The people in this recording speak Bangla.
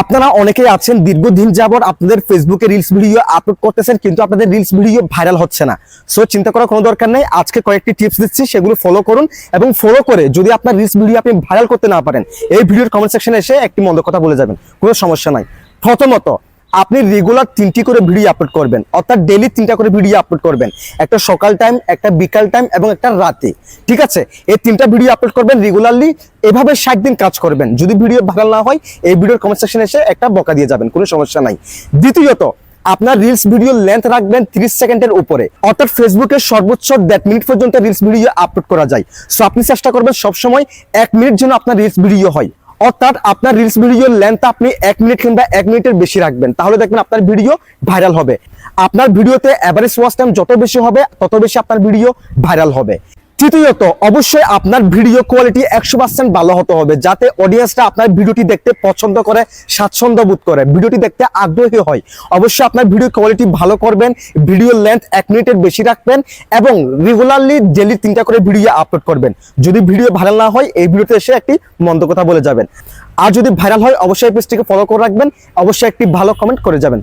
আপনারা অনেকেই আছেন, দীর্ঘদিন যাবত আপনাদের ফেসবুকে রিলস ভিডিও আপলোড করতেছেন, কিন্তু আপনাদের রিলস ভিডিও ভাইরাল হচ্ছে না। সো চিন্তা করার কোনো দরকার নেই, আজকে কয়েকটি টিপস দিচ্ছি, সেগুলো ফলো করুন এবং ফলো করে যদি আপনার রিলস ভিডিও আপনি ভাইরাল করতে না পারেন, এই ভিডিওর কমেন্ট সেকশনে এসে একটি মন্দ কথা বলে যাবেন, কোনো সমস্যা নাই। প্রথমত আপনি রেগুলার তিনটি করে ভিডিও আপলোড করবেন, অর্থাৎ ডেলি তিনটা করে ভিডিও আপলোড করবেন। একটা সকাল টাইম একটা বিকাল টাইম এবং একটা রাতে, ঠিক আছে? এই তিনটা ভিডিও আপলোড করবেন রেগুলারলি এভাবে ষাট দিন কাজ করবেন। যদি ভিডিও ভাইরাল না হয়, এই ভিডিওর কমেন্ট সেকশনে এসে একটা বকা দিয়ে যাবেন, কোনো সমস্যা নাই। দ্বিতীয়ত, আপনার রিলস ভিডিও লেন্থ রাখবেন 30 সেকেন্ডের উপরে। অর্থাৎ ফেসবুকে সর্বোচ্চ দেড় মিনিট পর্যন্ত রিলস ভিডিও আপলোড করা যায়। সো আপনি চেষ্টা করবেন সবসময় এক মিনিট যেন আপনার রিলস ভিডিও হয়। অর্থাৎ আপনার রিলস ভিডিওর লেন্থ আপনি এক মিনিট কিংবা এক মিনিটের বেশি রাখবেন। তাহলে দেখবেন আপনার ভিডিও ভাইরাল হবে। আপনার ভিডিওতে অ্যাভারেজ ওয়াচ টাইম যত বেশি হবে, তত বেশি আপনার ভিডিও ভাইরাল হবে। তৃতীয়ত, অবশ্যই আপনার ভিডিও কোয়ালিটি একশো পার্সেন্ট ভালো হতে হবে, যাতে অডিয়েন্সটা আপনার ভিডিওটি দেখতে পছন্দ করে, স্বাচ্ছন্দ্য বোধ করে। ভিডিওটি দেখতে আগ্রহী হয়। অবশ্যই আপনার ভিডিও কোয়ালিটি ভালো করবেন, ভিডিও লেন্থ এক মিনিটের বেশি রাখবেন এবং রেগুলারলি ডেলি তিনটা করে ভিডিও আপলোড করবেন। যদি ভিডিও ভাইরাল না হয়, এই ভিডিওতে এসে একটি মন্দ কথা বলে যাবেন। আর যদি ভাইরাল হয়, অবশ্যই পেজটিকে ফলো করে রাখবেন। অবশ্যই একটি ভালো কমেন্ট করে যাবেন।